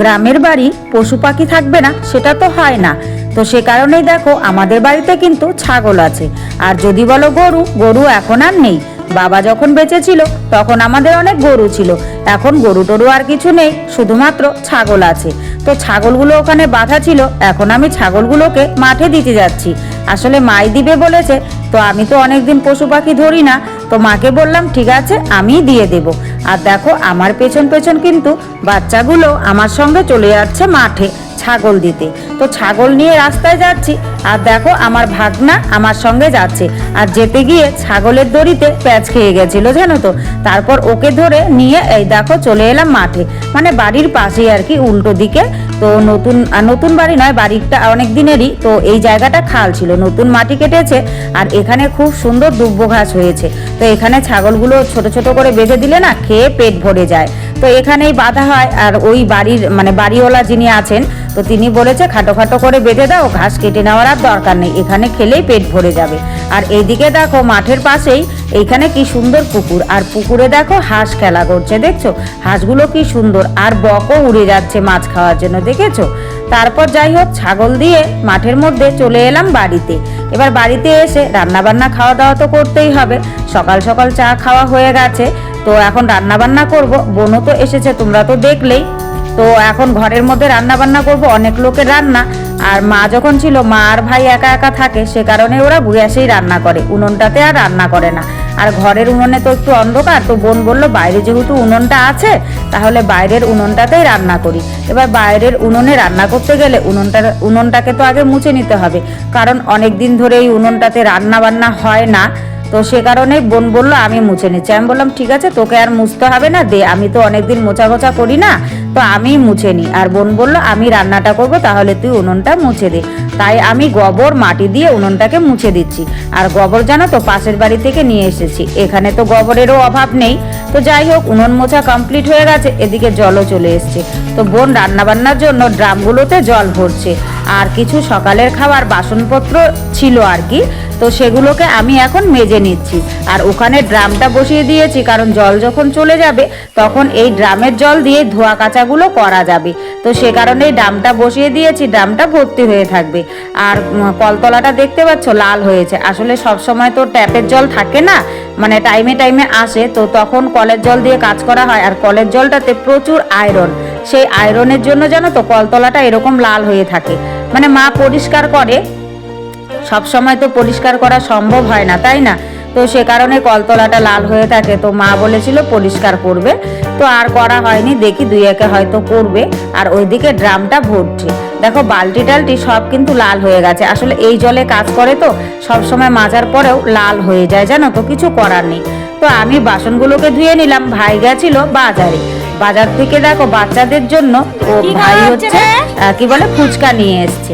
গ্রামের বাড়ি পশু পাখি থাকবে না, সেটা তো হয় না। তো সে কারণেই দেখো, আমাদের বাড়িতে কিন্তু ছাগল আছে। আর যদি বলো গরু গরু এখন আর নেই। বাবা যখন বেঁচে ছিল তখন আমাদের অনেক গরু ছিল। এখন গরু টরু আর কিছু নেই, শুধুমাত্র ছাগল আছে। তো ছাগলগুলো ওখানে বাঁধা ছিল, এখন আমি ছাগলগুলোকে মাঠে দিতে যাচ্ছি। আসলে মাই দিবে বলেছে, তো আমি তো অনেকদিন পশু পাখি ধরি না তো মাকে বললাম, ঠিক আছে, আমি দিয়ে দেব। আর দেখো, আমার পেছন পেছন কিন্তু বাচ্চাগুলো আমার সঙ্গে চলে যাচ্ছে মাঠে ছাগল দিতে। তো ছাগল নিয়ে রাস্তায় যাচ্ছি, আর দেখো, আমার ভাগনা আমার সঙ্গে যাচ্ছে। আর যেতে গিয়ে ছাগলের দড়িতে প্যাচ খেয়ে গেছিল, জানো তো? তারপর ওকে ধরে নিয়ে এই দেখো, চলে এলাম মাঠে। মানে বাড়ির পাশেই আর কি, উল্টো দিকে তো নতুন নতুন বাড়ি নয়, বাড়িটা অনেক দিনেরই। তো এই জায়গাটা খাল ছিল, নতুন মাটি কেটেছে, আর এখানে খুব সুন্দর দুব্ব ঘাস হয়েছে। তো এখানে ছাগলগুলো ছোট ছোট করে বেঁধে দিলে না, খেয়ে পেট ভরে যায়। তো এখানেই বাঁধা হয় আর ওই বাড়ির মানে বাড়িওয়ালা যিনি আছেন, তো তিনি বলেছে খাটো খাটো করে বেঁধে দাও, ঘাস কেটে নেওয়ার আর দরকার নেই, এখানে খেলেই পেট ভরে যাবে। আর এইদিকে দেখো মাঠের পাশেই এইখানে কি সুন্দর পুকুর, আর পুকুরে দেখো হাঁস খেলা করছে, দেখছ? হাঁসগুলো কি সুন্দর, আর বকও উড়ে যাচ্ছে মাছ খাওয়ার জন্য, দেখেছ? তারপর যাই হোক, ছাগল দিয়ে মাঠের মধ্যে চলে এলাম বাড়িতে। এবার বাড়িতে এসে রান্না বান্না খাওয়া দাওয়া তো করতেই হবে, সকাল সকাল চা খাওয়া হয়ে গেছে তো এখন রান্না বান্না করব। বোনও তো এসেছে, তোমরা তো দেখলেই। তো এখন ঘরের মধ্যে রান্না বান্না করব, অনেক লোকের রান্না। আর মা যখন ছিল, মা আর ভাই একা একা থাকে, সে কারণে ওরা গ্যাসেই রান্না করে, উনুনটাতে আর রান্না করে না। আর ঘরের উনুনে তো একটু অন্ধকার, তো বোন বলল, বাইরে যেহেতু উনুনটা আছে, তাহলে বাইরের উনুনটাতেই রান্না করি। এবার বাইরের উনুনে রান্না করতে গেলে উনুনটা উনুনটাকে তো আগে মুছে নিতে হবে। কারণ অনেক দিন ধরে এই উনুনটাতে রান্না বান্না হয় না। তো সে কারণে বোন বলল, আমি মুছে নিচ্ছি। আমি বললাম, ঠিক আছে, তোকে আর মুছতে হবে না, দে, আমি তো অনেকদিন মোছা গোছা করি না, তো আমি মুছে নিই। আর বোন বলল, আমি রান্নাটা করব, তাহলে তুই উনুনটা মুছে দে। তাই আমি গোবর, মাটি দিয়ে উনুনটাকে মুছে দিচ্ছি। আর গোবর জানো তো, পাশের বাড়ি থেকে নিয়ে এসেছি। এখানে তো গোবরেরও অভাব নেই। তো যাই হোক, উনুন মোছা কমপ্লিট হয়ে গেছে, এদিকে জলও চলে এসছে। তো বোন, রান্নাবান্নার জন্য ড্রামগুলোতে জল ভরছে। আর কিছু সকালের খাবার, বাসনপত্র ছিল আর কি তো সেগুলোকে আমি এখন মেজে নিচ্ছি। আর ওখানে ড্রামটা বসিয়ে দিয়েছি, কারণ জল যখন চলে যাবে, তখন এই ড্রামের জল দিয়ে ধোয়া কাচাগুলো করা যাবে। তো সে কারণে ড্রামটা বসিয়ে দিয়েছি, ড্রামটা ভর্তি হয়ে থাকবে। আর কলতলাটা দেখতে পাচ্ছ, লাল হয়েছে। আসলে সব সময় তো ট্যাপের জল থাকে না মানে টাইমে টাইমে আসে, তো তখন কলের জল দিয়ে কাজ করা হয়। আর কলের জলটাতে প্রচুর আয়রন। সেই আয়রনের জন্য জানো তো কলতলাটা এরকম লাল হয়ে থাকে। মানে মা পরিষ্কার করে সব সময় তো পরিষ্কার করা সম্ভব হয় না তাই না? তো সে কারণে কলতলাটা লাল হয়ে থাকে। তো মা বলেছিল পরিষ্কার করবে। তো আর করা হয়নি দেখি দুই একে হয়তো করবে। আর ওইদিকে ড্রামটা ভরছে। দেখো বালতি টালটি সব কিন্তু লাল হয়ে গেছে। আসলে এই জলে কাজ করে তো সব সময় মাজার পরেও লাল হয়ে যায় জানো তো? কিছু করার নেই। তো আমি বাসনগুলোকে ধুয়ে নিলাম ভাই গেছিল বাজারে। বাজার থেকে দেখো বাচ্চাদের জন্য ও ভাই হচ্ছে কি বলে ফুচকা নিয়ে এসছে।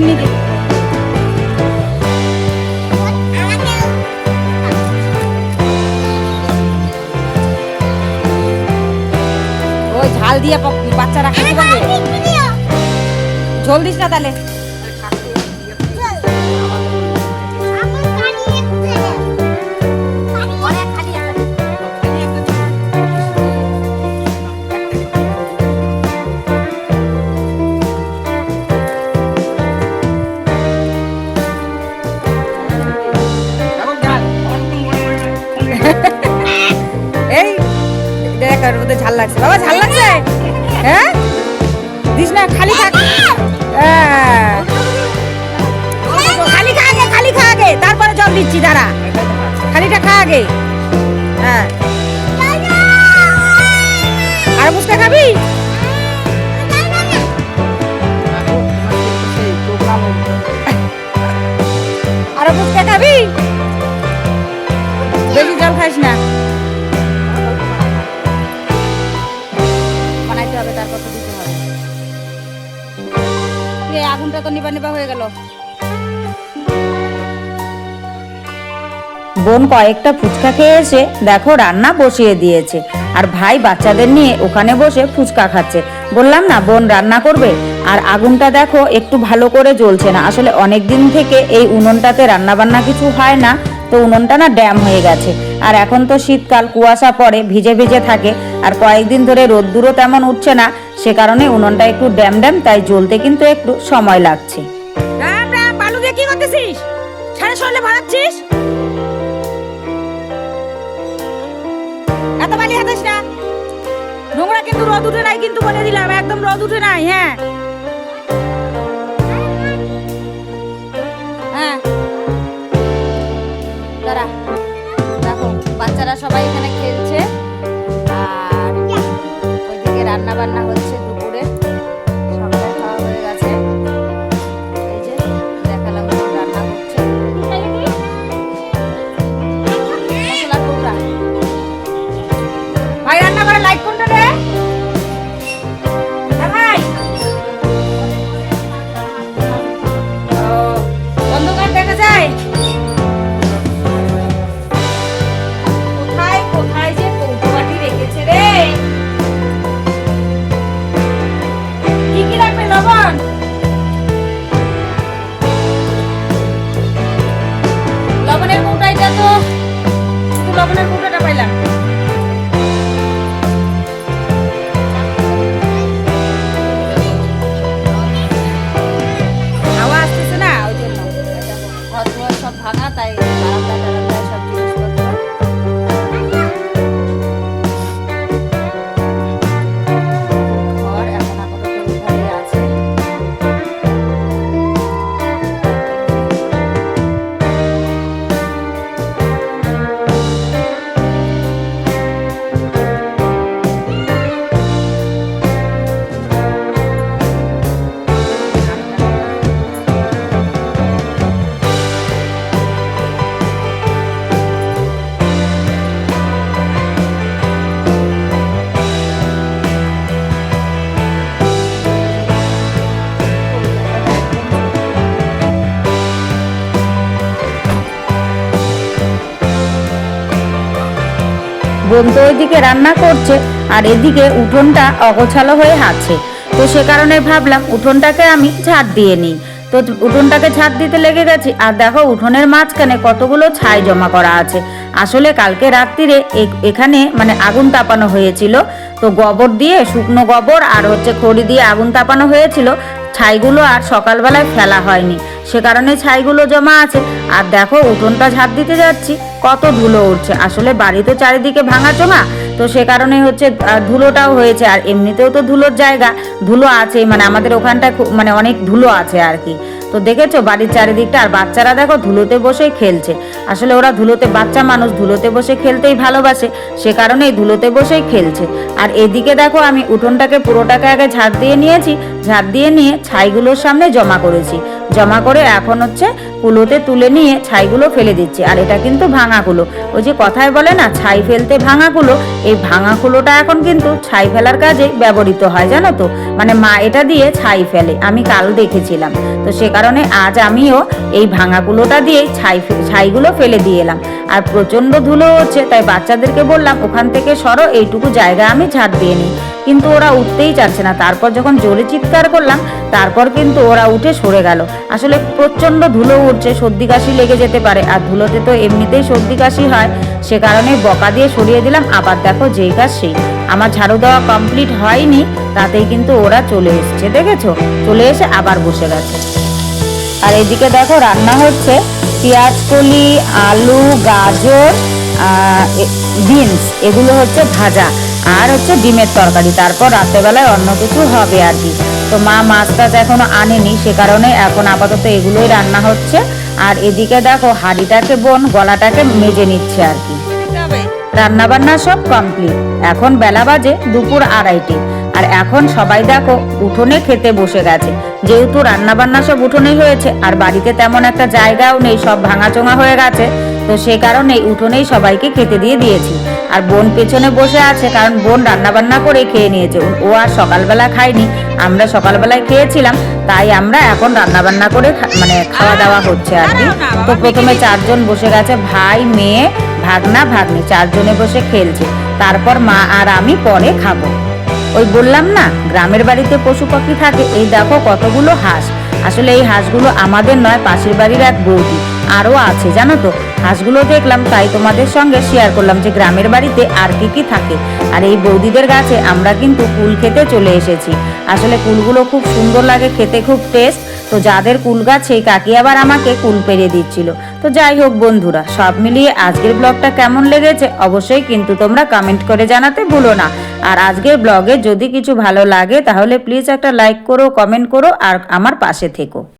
এমনি ওই ঝাল দিয়ে বাচ্চারা খেতে পারবে? ঝোল দিস না তাহলে। ঝাল লাগছে? হ্যাঁ? দিস না, খালি থাক। হ্যাঁ। খালি খা আগে, খালি খা আগে। তারপরে জল দিচ্ছি, দাঁড়া। খালিটা খা আগে। হ্যাঁ। আর মুসকা খাবি? গেল বোন কয়েকটা ফুচকা খেয়ে এসে দেখো রান্না বসিয়ে দিয়েছে। আর ভাই বাচ্চাদের নিয়ে ওখানে বসে ফুচকা খাচ্ছে। বললাম না, বোন রান্না করবে? আর আগুনটা দেখো একটু ভালো করে জ্বলছে না। আসলে অনেক দিন থেকে এই উনুনটাতে রান্না বান্না কিছু হয় না, তো উনুনটা না ড্যাম হয়ে গেছে। আর এখন তো শীতকাল, কুয়াশা পড়ে, ভিজে ভিজে থাকে। আর কয়েকদিন ধরে রোদ্দুরও তেমন উঠছে না, সে কারণে উনুনটা একটু ড্যাম ড্যাম, তাই জ্বলতে কিন্তু একটু সময় লাগছে। রাম কি করতেছিস? সারা শরীরে ভাড়াচ্ছিস এত বালি হাতাস না। নোংরা কিন্তু রদ উঠে নাই কিন্তু বলে দিলাম, একদম রদ উঠে নাই হ্যাঁ। বোন তো ওইদিকে রান্না করছে আর এদিকে উঠোনটা অগোছালো হয়ে আছে। তো সে কারণে ভাবলাম উঠোনটাকে আমি ঝাড় দিয়ে নিই। তো উঠোনটাকে ঝাড় দিতে লেগে গেছি আর দেখো উঠোনের মাঝখানে কতগুলো ছাই জমা করা আছে। আসলে কালকে রাত্রিরে এখানে মানে আগুন তাপানো হয়েছিল। তো গোবর দিয়ে শুকনো গোবর আর হচ্ছে খড়ি দিয়ে আগুন তাপানো হয়েছিল। ছাইগুলো আর সকালবেলায় ফেলা হয়নি। সে কারণে ছাইগুলো জমা আছে। আর দেখো, উঠোনটা ঝাঁপ দিতে যাচ্ছি। কত ধুলো উঠছে। আসলে বাড়ি তো চারিদিকে ভাঙা চোঙা তো সে কারণে হচ্ছে ধুলোটাও হয়েছে। আর এমনিতেও তো ধুলোর জায়গা। ধুলো আছে মানে আমাদের ওখানটায় মানে অনেক ধুলো আছে আর কি। তো দেখেছ, বাড়ির চারিদিকটা? আর বাচ্চারা দেখো, ধুলোতে বসে খেলছে। আসলে ওরা ধুলোতে, বাচ্চা মানুষ ধুলোতে বসে খেলতেই ভালোবাসে, সে কারণেই ধুলোতে বসেই খেলছে। আর এদিকে দেখো, আমি উঠোনটাকে পুরোটাকে আগে ঝাড় দিয়ে নিয়েছি ঝাড় দিয়ে নিয়ে ছাইগুলোর সামনে জমা করেছি। জমা করে এখন হচ্ছে কুলোতে তুলে নিয়ে ছাইগুলো ফেলে দিচ্ছি। আর এটা কিন্তু ভাঙা কুলো। ওই যে কথায় বলে না, ছাই ফেলতে ভাঙা কুলো। এই ভাঙা কুলোটা এখন কিন্তু ছাই ফেলার কাজে ব্যবহৃত হয়, জানো তো? মানে মা এটা দিয়ে ছাই ফেলে। আমি কাল দেখেছিলাম। তো সে কারণে আজ আমিও এই ভাঙা কুলোটা দিয়ে ছাই ছাইগুলো ফেলে দিয়ে এলাম। আর প্রচণ্ড ধুলো হচ্ছে, তাই বাচ্চাদেরকে বললাম, ওখান থেকে সরো, এইটুকু জায়গা আমি ঝাড় দিয়ে নিই। কিন্তু ওরা উঠতেই চাচ্ছে না। তারপর যখন জোরে চিৎকার করলাম, তারপর কিন্তু ওরা উঠে সরে গেল। আসলে প্রচণ্ড ধুলো উঠছে সর্দি কাশি লেগে যেতে পারে। আর ধুলোতে তো এমনিতেই সর্দি কাশি হয়। সে কারণে বকা দিয়ে সরিয়ে দিলাম, আবার দেখো যেই কাজ সেই। আমার ঝাড়ু দেওয়া কমপ্লিট হয়নি, তাতেই কিন্তু ওরা চলে এসছে, দেখেছ? চলে এসে আবার বসে গেছে। আর এদিকে দেখো রান্না হচ্ছে। পেঁয়াজ কলি, আলু, গাজর বিনস, এগুলো হচ্ছে ভাজা। আর হচ্ছে ডিমের তরকারি তারপর রাত্রেবেলায় অন্য কিছু হবে আর কি। তো মা মাছ টাছ এখনও আনেনি সে কারণে এখন আপাতত এগুলোই রান্না হচ্ছে। আর এদিকে দেখো হাড়িটাকে বোন গলাটাকে মেজে নিচ্ছে আর কি। রান্নাবান্না রান্না বান্না সব কমপ্লিট এখন বেলা বাজে দুপুর আড়াইটে। আর এখন সবাই দেখো উঠোনে খেতে বসে গেছে। যেহেতু রান্না বান্না সব উঠোনেই হয়েছে, আর বাড়িতে তেমন একটা জায়গাও নেই, সব ভাঙাচোঙা হয়ে গেছে, তো সে কারণে উঠোনেই সবাইকে খেতে দিয়ে দিয়েছি। আর বোন পেছনে বসে আছে, কারণ বোন রান্না বান্না করে খেয়ে নিয়েছে। ও- আর সকালবেলা খায়নি, আমরা সকালবেলায় খেয়েছিলাম, তাই আমরা এখন রান্না বান্না করে মানে খাওয়া দাওয়া হচ্ছে আর কি। তো প্রথমে চারজন বসে গেছে, ভাই, মেয়ে, ভাগনা, ভাগ্নি, চারজনে বসে খেলছে। তারপর মা আর আমি পরে খাব। ওই বললাম না, গ্রামের বাড়িতে পশু পাখি থাকে, এই দেখো কতগুলো হাঁস। আসলে এই হাঁসগুলো আমাদের নয়, পাশের বাড়ির এক বৌদি। আরও আছে, জানো তো? হাঁসগুলো দেখলাম, তাই তোমাদের সঙ্গে শেয়ার করলাম যে গ্রামের বাড়িতে আর কি কি থাকে। আর এই বৌদিদের গাছে আমরা কিন্তু কুল খেতে চলে এসেছি। আসলে কুলগুলো খুব সুন্দর লাগে, খেতে খুব টেস্ট তো যাদের কুল গাছ, সেই কাকি আবার আমাকে কুল পেরে দিচ্ছিল। তো যাই হোক বন্ধুরা, সব মিলিয়ে আজকের ব্লগটা কেমন লেগেছে অবশ্যই কিন্তু তোমরা কমেন্ট করে জানাতে ভুলো না। আর আজকের ব্লগে যদি কিছু ভালো লাগে, তাহলে প্লিজ একটা লাইক করো কমেন্ট করো, আর আমার পাশে থেকো।